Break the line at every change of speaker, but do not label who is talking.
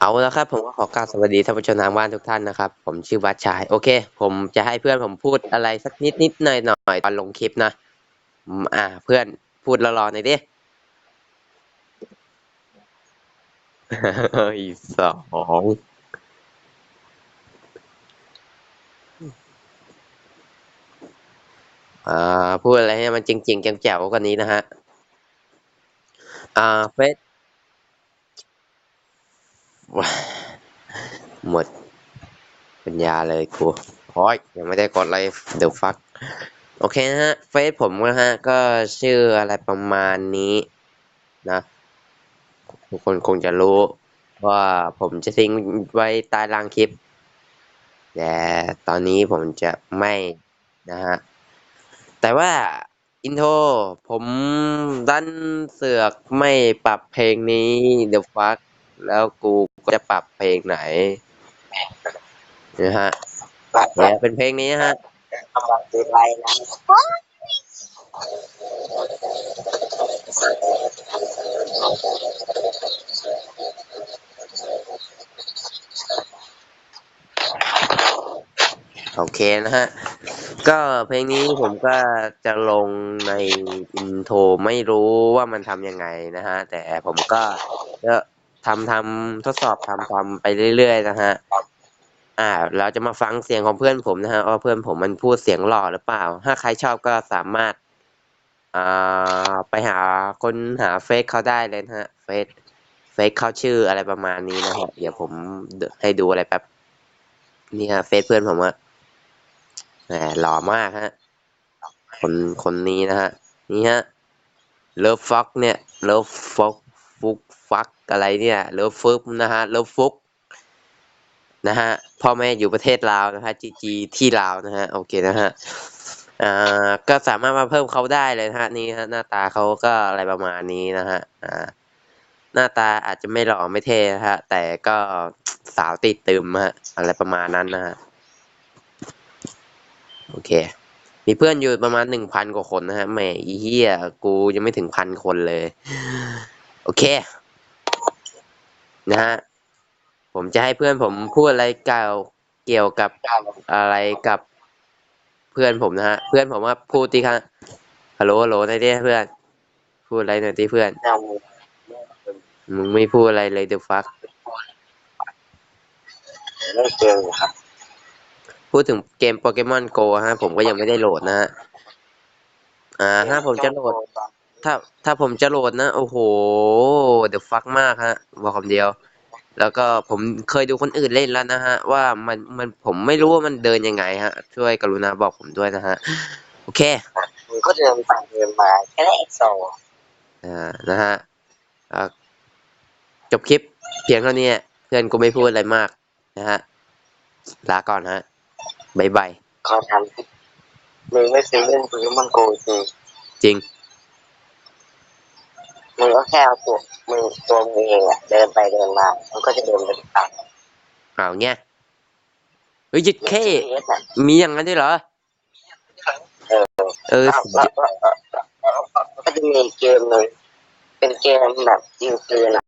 เอาละครับ ผมก็ขอกราบสวัสดีท่านผู้ชมทางบ้านทุกท่านนะครับ ผมชื่อวัดชาย โอเค ผมจะให้เพื่อนผมพูดอะไรสักนิดนิดหน่อยหน่อยตอนลงคลิปนะอ่า เพื่อนพูดรอๆหน่อยดิอีสองอ่าพูดอะไรให้มันจริงๆแจ๋วๆกว่านี้นะฮะ อ่าเฟซ หมดปัญญาเลยกูโอ้ยยังไม่ได้กดเลยเดี๋ยวฟัก โอเคนะฮะ เฟซผมนะฮะ ก็ชื่ออะไรประมาณนี้นะทุกคนคงจะรู้ว่าผมจะทิ้งไว้ใต้ล่างคลิป แต่ตอนนี้ผมจะไม่นะฮะ แต่ว่าอินโทรผมดันเสือกไม่ปรับเพลงนี้ The Fuck แล้วกูก็จะปรับเพลงไหนนะฮะเนี่ยเป็นเพลงนี้ฮะ
กำลังตีไรนะ
โอเคนะฮะ ก็เพลงนี้ผมก็จะลงในอินโทรไม่รู้ว่ามันทำยังไงนะฮะ แต่ผมก็จะ ทำทำทดสอบทำทำไปเรื่อยๆนะฮะ อ่า เราจะมาฟังเสียงของเพื่อนผมนะฮะว่าเพื่อนผมมันพูดเสียงหล่อหรือเปล่า ถ้าใครชอบก็สามารถ อ่า ไปหาคนหาเฟซเขาได้เลยนะฮะ เฟซ เฟซเขาชื่ออะไรประมาณนี้นะฮะ เดี๋ยวผมให้ดูอะไรแป๊บ นี่ฮะ เฟซเพื่อนผมอะแหมหล่อมากฮะ คนคนนี้นะฮะ นี่ฮะ เลิฟฟักเนี่ย เลิฟฟักฟุก อะไรเนี่ยเลิฟฟึกนะฮะเลิฟฟุกนะฮะพ่อแม่อยู่ประเทศลาวนะฮะจีจีที่ลาวนะฮะโอเคนะฮะอ่าก็สามารถมาเพิ่มเขาได้เลยนะฮะนี่ฮะหน้าตาเขาก็อะไรประมาณนี้นะฮะอ่าหน้าตาอาจจะไม่หล่อไม่เท่นะฮะ แต่ก็สาวติดตึมฮะอะไรประมาณนั้นนะฮะโอเค มีเพื่อนอยู่ประมาณหนึ่งพันกว่าคนนะฮะแหมอีเหี้ยกูยังไม่ถึงพันคนเลย โอเค นะฮะผมจะให้เพื่อนผมพูดอะไรเก่าเกี่ยวกับอะไรกับเพื่อนผมนะฮะเพื่อนผมว่าพูดที่ครับฮัลโหลฮัลโหลหนอยดิเพื่อน พูดอะไรหน่อยดิเพื่อน
เรา
มึงไม่พูดอะไรเลยเดี๋ยวฟัก
ไม่เจอครับ
พูดถึงเกมโปเกมอนโกฮะผมก็ยังไม่ได้โหลดนะฮะอ่าถ้าผมจะโหลด ถ้าถ้าผมจะโหลดนะ โอ้โห เดี๋ยวฟักมากฮะ บอกคำเดียว แล้วก็ผมเคยดูคนอื่นเล่นแล้วนะฮะ ว่ามันมันผมไม่รู้ว่ามันเดินยังไงฮะ ช่วยกรุณาบอกผมด้วยนะฮะ โอเค
มึงก็เดินไปเดินมาแค่นั้นเองโซ
อ่านะฮะอ่าจบคลิปเพียงเท่านี้เพื่อนกูไม่พูดอะไรมากนะฮะลาก่อนฮะบายบาย
ขอทำมึงไม่เคยเล่นโปเกมอนโกจริง
จริง
มึงก็แค่เอาตัวมึงตัวมึงเองอะเดินไปเดินมา มันก็จะเดินไปตาม
เอาเงี้ยเฮ้ยยิดเค
เอสอะ
มีอย่างนั้นด้วยเหรอ
เออ
เออ
แล้วแล้วแล้วแล้วก็จะมีเกมหนึ่งเป็นเกมแบบยิงปืนอะ